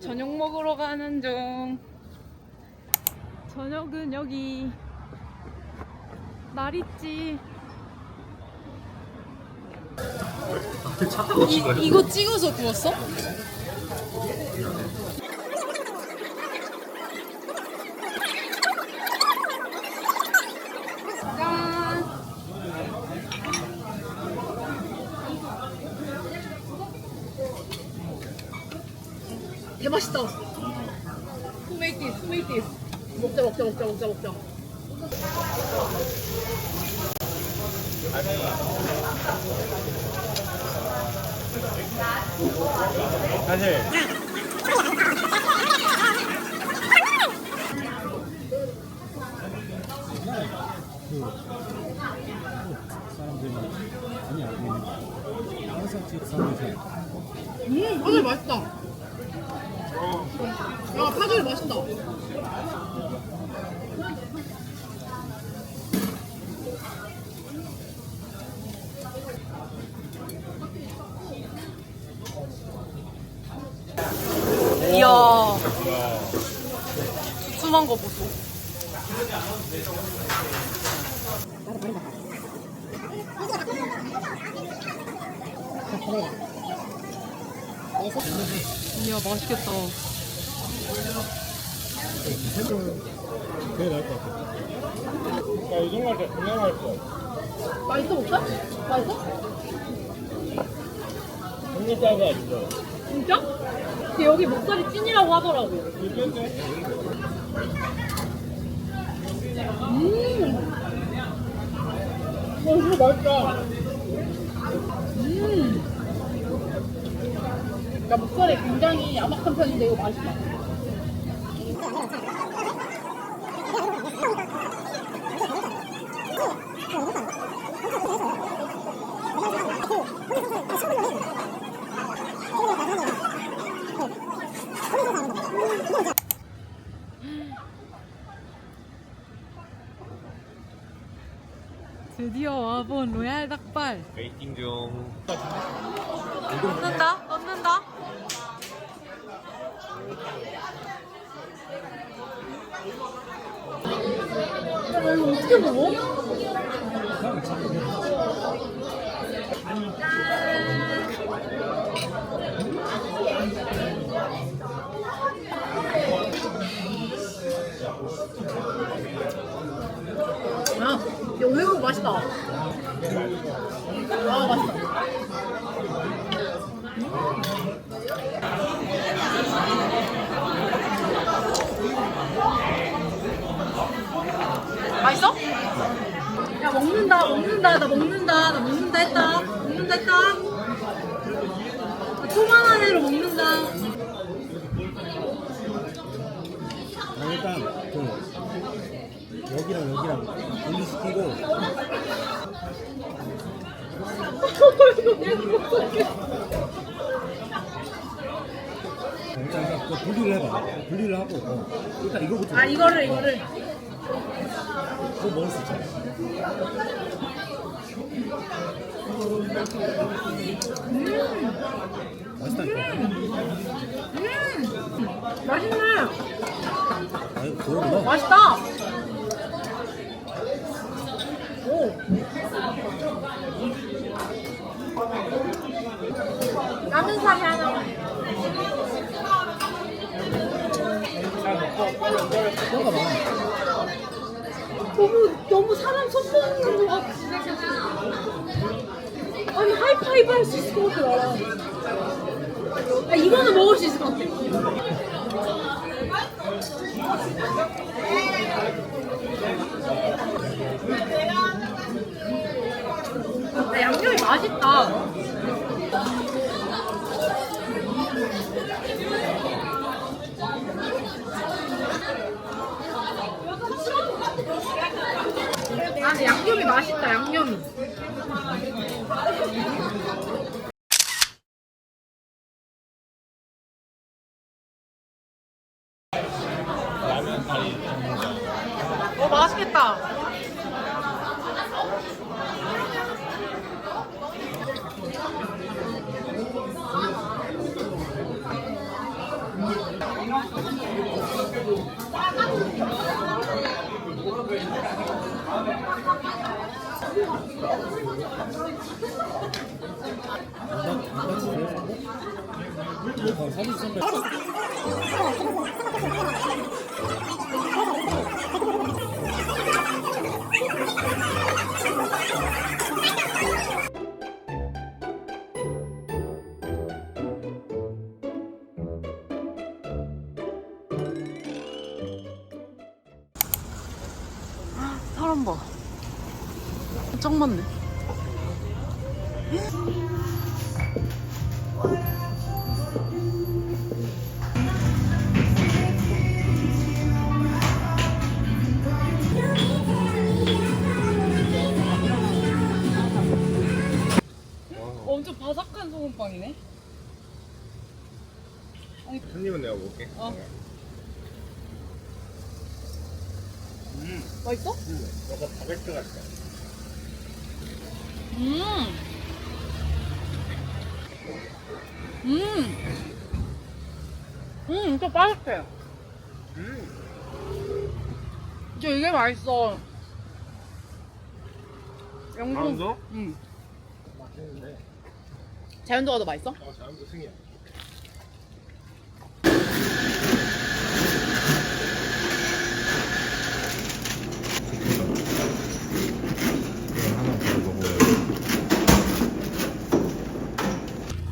저녁 먹으러 가는 중. 저녁은 여기 나리지. 이, 이거 찍어서 구웠어? 짠. 대맛있다. Who made this? Who made this? 먹자 먹자 먹자. 사실 사람들이 아니 아니 항상 지역 사람들 음, 파절 맛있다. 야, 파절 맛있다. 이야, 두툼한 거 보소. 이야, 맛있겠다. 그게 나을 것 같아 야이 정도 할때 그냥 할 거 맛있어, 먹자? 맛있어? 정도 짜가 진짜 진짜? 근데 여기 목살이 찐이라고 하더라고. 이건데 음. 어, 이거 맛있다. 음. 야, 목살이 굉장히 야박한 편인데 이거 맛있다. 드디어 와본 로얄 닭발. 웨이팅 중 넣는다? 넣는다? 야, 이거 어떻게 먹어? 맛있다. 아, 맛있다. 맛있어? 야 먹는다 먹는다 나 먹는다 나 먹는다 했다 먹는다 했다 나 초만한 애로 먹는다 아, 일단 그 여기랑 여기랑 분리시키고. 일단 그 분리를 해봐. 분리를 하고 어. 일단 이거부터. 아 이거를 이거를. 그거 먹을 수 있잖아 맛있다니까 음. 맛있네. 아 이거 그거구나. 맛있다. 오 라면 사기 하나 너무 너무 사람 손 뽑는 것 같아. 아니 하이파이브 할 수 있을 것 같아. 아 이거는 먹을 수 있을 것 같아. 맛있다. 아, 양념이 맛있다, 양념이. 사진 선배. 소금빵이네. 손님은 내가 먹을게. 어. 맛있어? 너가 바베큐 같다. 음. 음. 음, 또 바삭해. 음. 진짜 이게 맛있어. 영국. 응. 맛있는데. 자연도가 더 맛있어? 어, 잘한다 승이야.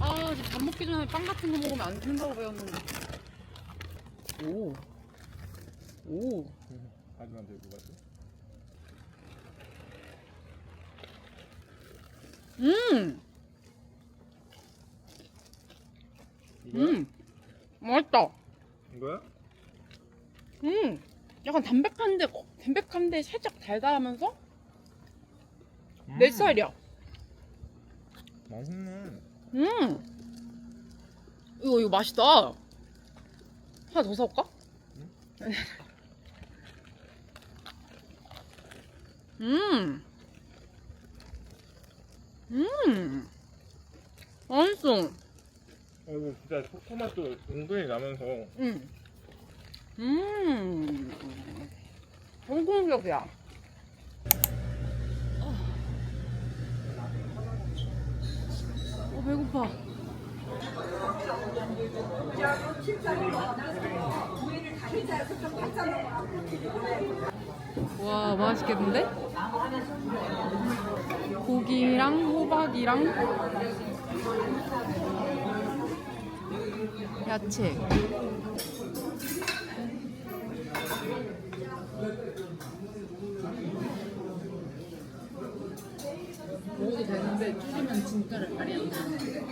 아, 이제 밥 먹기 전에 빵 같은 거 먹으면 안 된다고 배웠는데. 오. 오. 하지만 들고 가세요. 음. 음. 맛있다. 이거야? 음. 약간 담백한데, 담백한데 살짝 달달하면서 내 스타일이야. 맛있네. 음. 이거, 이거 맛있다. 하나 더 사올까? 음. 음. 맛있어. 이거 진짜 토마토 은근히 나면서 음. 음. 성공적이야. 어, 배고파. 와, 맛있겠는데? 고기랑 호박이랑 야채. 먹어도 되는데 줄이면 진짜를 말이 안 돼.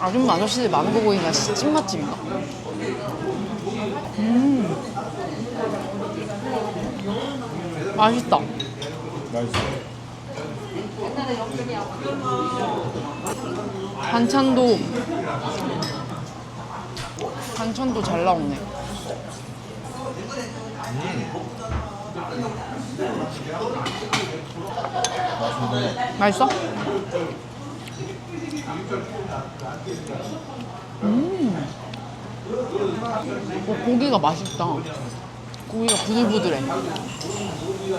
아줌마 아저씨들 보니까 찐맛집인가? 음. 맛있다. 맛있어. 반찬도 반찬도 잘 나오네. 맛있어? 음. 어, 고기가 맛있다. 고기가 부들부들해. 음.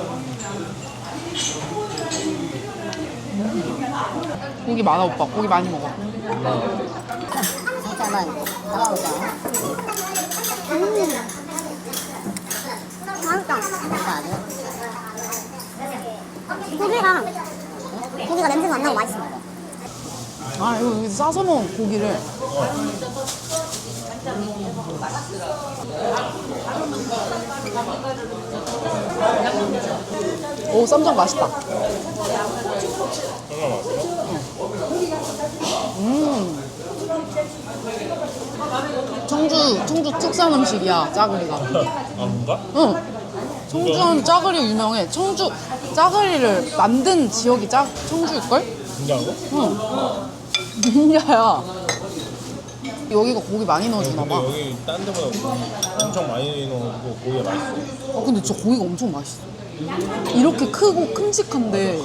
고기 많아 오빠. 고기 많이 먹어. 살짝만 담아보자. 음. 맛있다. 맛있다, 아주. 고기가, 고기가 냄새가 안 나고 맛있어. 아 이거 여기 싸서 먹은 고기를 오 쌈장 맛있다 맛있어? 음 청주 청주 특산 음식이야 짜글이가 아, 뭔가? 응 청주는 짜글이 유명해 청주 짜글이를 만든 지역이 짜 청주일걸? 진짜로? 응 진짜야 여기가 고기 많이 넣어주나 근데 봐 여기 딴 데보다 고기 엄청 많이 넣고 고기가 맛있어. 아 근데 진짜 고기가 엄청 맛있어. 이렇게 크고 큼직한데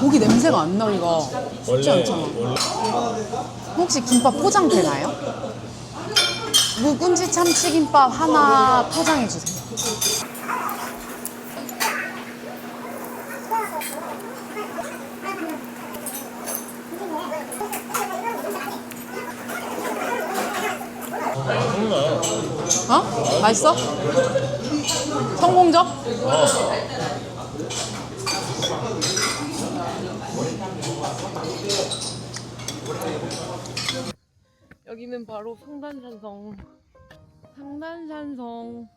고기 냄새가 안 나기가 쉽지 않잖아. 원래 혹시 김밥 포장 되나요? 묵은지 참치김밥 하나 포장해 주세요. 어? 맛있어? 성공적? 어. 여기는 바로 상단산성. 상단산성.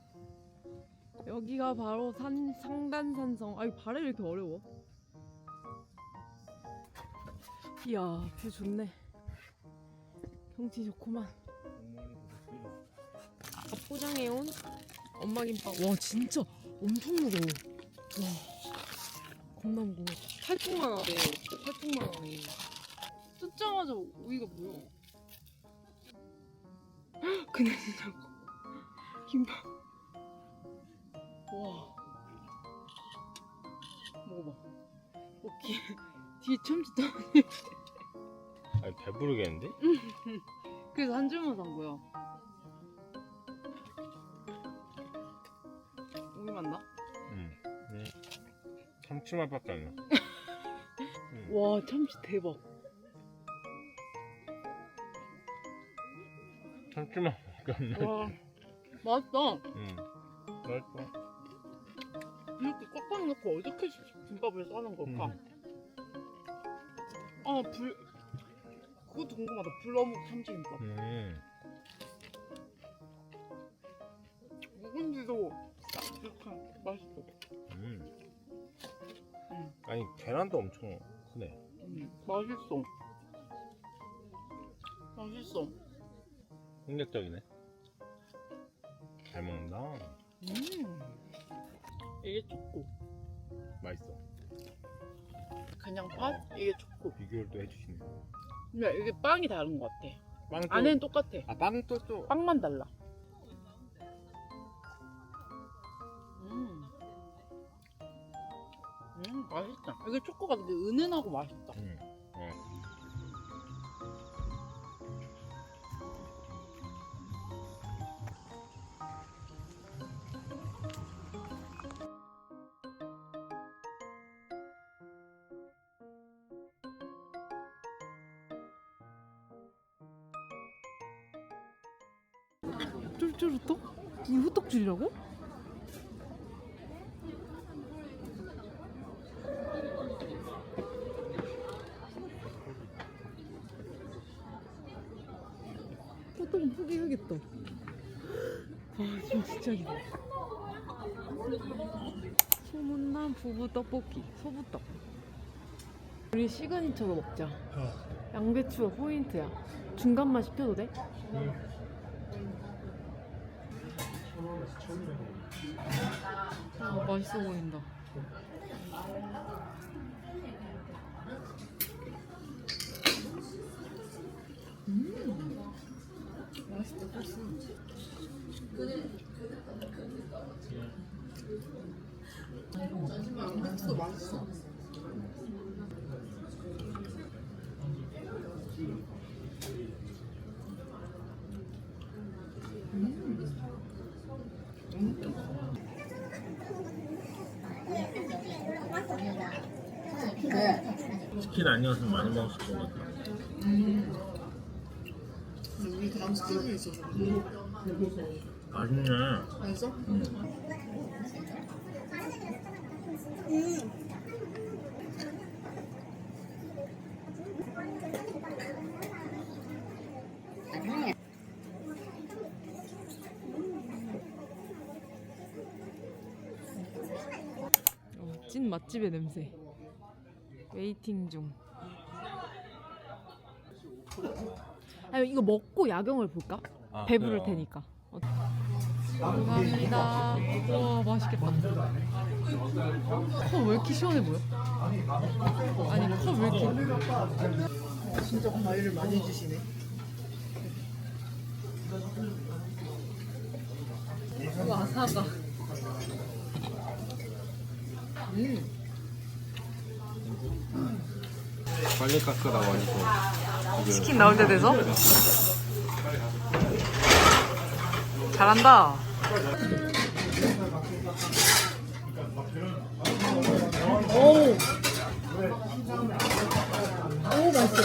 여기가 바로 산 상단산성. 아, 이 발음이 이렇게 어려워. 이야, 뷰 좋네. 경치 좋구만. 포장해온 엄마 김밥. 와, 진짜 엄청 무거워. 와, 겁나 무거워. 팔뚝만 하네. 팔뚝만 하네. 뜯자마자 우이가 뭐야? 그냥 진짜 김밥. 와. 먹어봐. 오케이. 뒤에 참치 떠. 아니 배부르겠는데? 그래서 한 줄만 산 거야. 우유 맞나? 응. 네. 참치 맛밖에 안 나. 와 참치 대박. 참치 맛밖에 안 나. 와 맛있다. 응. 맛있어. 이렇게 꽉꽉 넣고 어떻게 김밥을 싸는 걸까? 음. 아 불. 그것도 궁금하다. 불어묵 참치김밥. 음. 맛있어. 음. 음. 아니 계란도 엄청 크네. 음, 맛있어. 맛있어. 폭력적이네. 잘 먹는다. 음. 이게 초코. 맛있어. 그냥 팥, 이게 초코. 비교를 또 해주시네. 근데 이게 빵이 다른 것 같아. 빵 또. 안에는 똑같아. 아또 또. 빵만 달라. 음, 맛있다. 이게 초코가 되게 은은하고 맛있다. 응. 어. 쫄쫄호떡? 이 호떡줄이라고? 호떡은 포기해야겠다. 기다. 소문난 부부 떡볶이, 소부떡. 우리 시그니처로 먹자. 양배추가 포인트야. 중간만 시켜도 돼? 아, 맛있어 보인다. 맛있 어, 맛있어. 치킨 아니었으면 많이 먹었을 것 같아. 우 있어서. 맛있네. 맛있어? 어, 찐 맛집의 냄새. 웨이팅 중. 아니 이거 먹고 야경을 볼까? 아, 배부를 그래요. 테니까. 어. 감사합니다. 와 맛있겠다. 컵 왜 이렇게 시원해 보여? 아니 컵 왜 이렇게? 진짜 과일을 많이 주시네. 와사가. 음. 빨리 깎으라고 하니까 치킨 나올 때 돼서? 잘한다. 오. 오, 맛있어.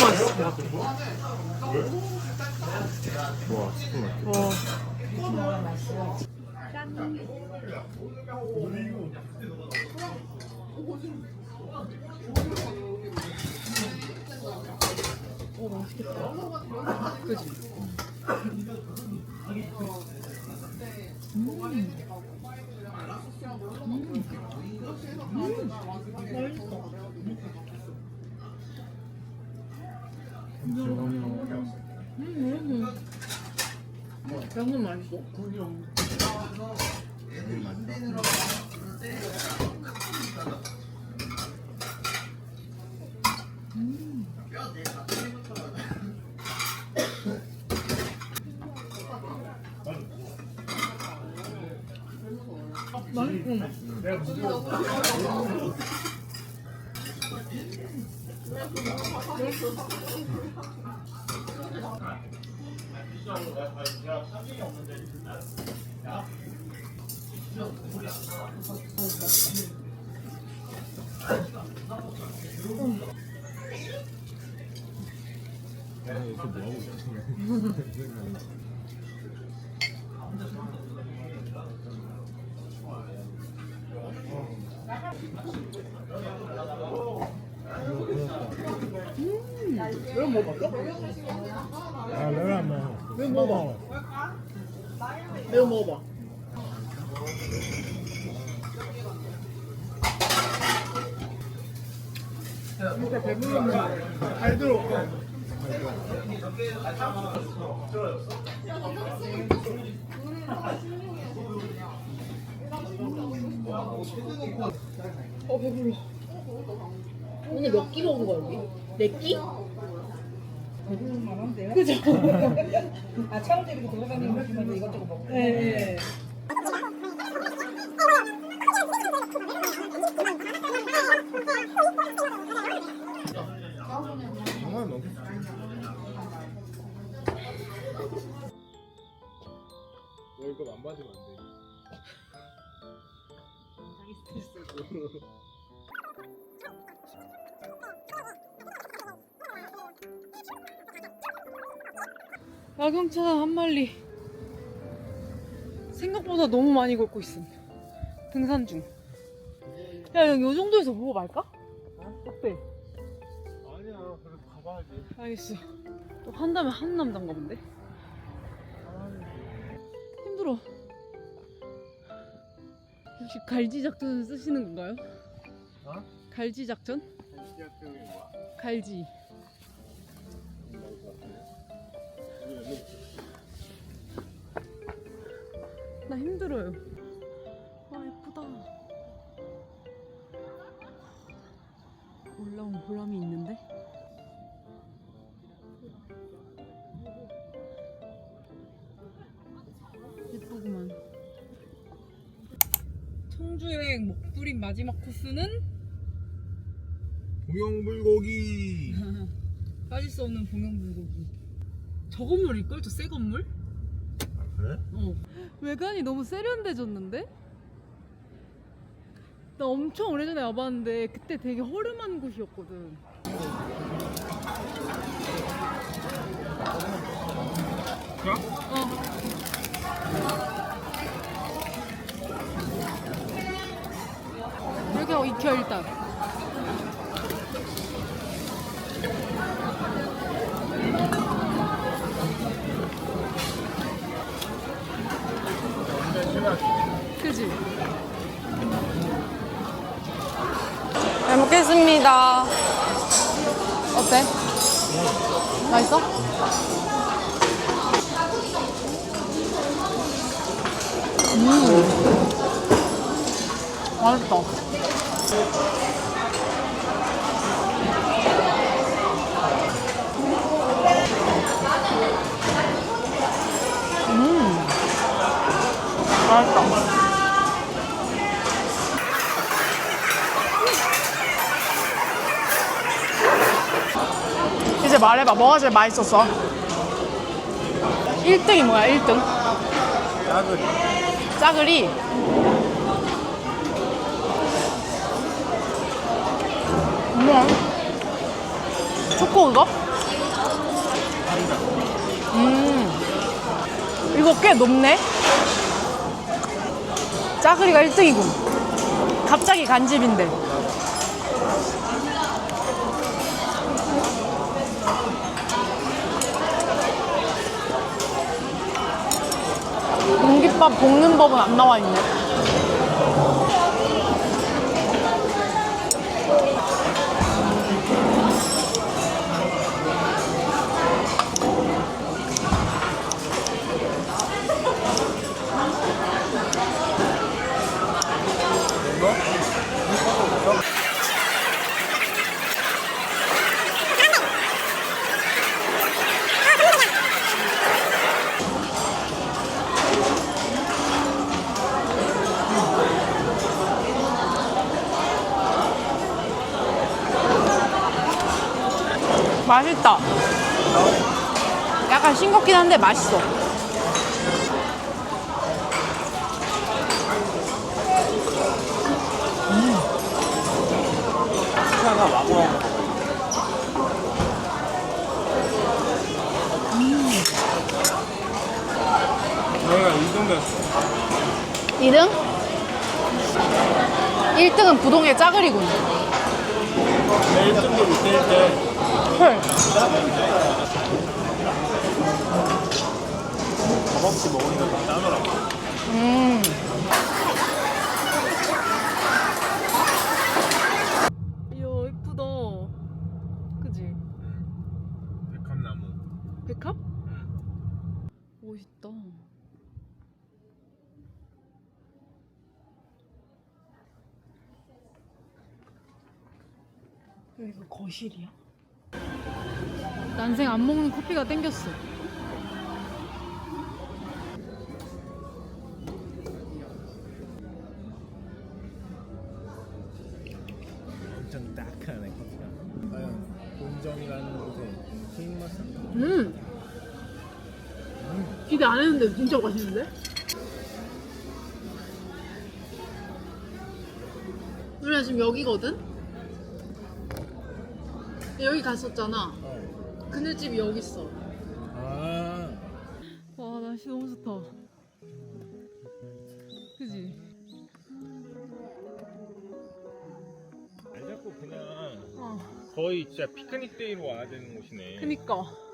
맛있어. 와 와. 오, 맛있겠다. 그지? 양은 맛있어. 이렇게 뭐하고 있지? 왜 먹었어? 아 내가 안 먹어 왜 먹어? 매워 먹어봐. 진짜 배부르면 잘 들어. 어 배불러. 오늘 몇끼 먹은 거야 우리? 네 끼? 그죠? 아, 차원대 이렇게 돌아다니는 거지만 이것저것 먹고. 네. 정말 먹겠어 월급 안 받으면 안 돼 야경차단 한 마리 생각보다 너무 많이 걷고 있음 등산 중 야, 요 정도에서 보고 말까? 어때? 아니야 그래도 가봐야지 알겠어 또 한다면 한 남자인가 본데? 힘들어 혹시 갈지 작전 쓰시는 건가요? 어? 갈지 작전? 시작점이 뭐야? 갈지 나 힘들어요. 아 예쁘다. 올라온 보람이 있는데? 예쁘구만. 청주 여행 목부림 마지막 코스는? 동영불고기. 빠질 수 없는 봉영불고기 저 건물 일걸? 저 새 건물? 아 그래? 어. 외관이 너무 세련돼졌는데? 나 엄청 오래전에 와봤는데 그때 되게 허름한 곳이었거든. 어. 이렇게 하고 익혀 일단. 먹겠습니다. 어때? 맛있어? 음. 맛있다. 음. 맛있다. 이제 말해봐. 뭐가 제일 맛있었어? 1등이 뭐야, 1등? 짜글이. 짜글이. 뭐야? 초코 그거? 음. 이거 꽤 높네? 짜글이가 1등이군. 갑자기 간집인데. 공깃밥 볶는 법은 안 나와 있네. 맛있다. 한데 맛있어. 하나 와보라고 먹어. 저희가 2등 됐어. 2등? 1등은 부동의 짜글이군. 내 1등도 못될 때. 헐. 없이 먹으니까 좀 짜더라고. 음. 이야, 이쁘다. 그지? 백합나무. 백합? 멋있다. 여기가 거실이야? 난생 안 먹는 커피가 땡겼어. 했는데 진짜 맛있는데? 우리가 지금 여기거든? 여기 갔었잖아. 어. 그늘집이 여기 있어. 아. 와 날씨 너무 좋다. 그지? 안 잡고 그냥 어. 거의 진짜 피크닉 데이로 와야 되는 곳이네. 그니까.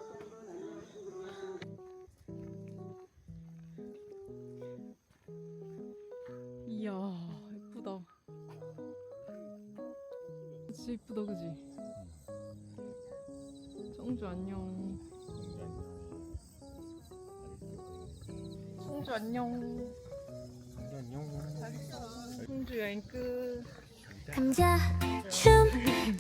청주 안녕. 청주 안녕. 청주 여행 끝. 남자 춤 보셨나요?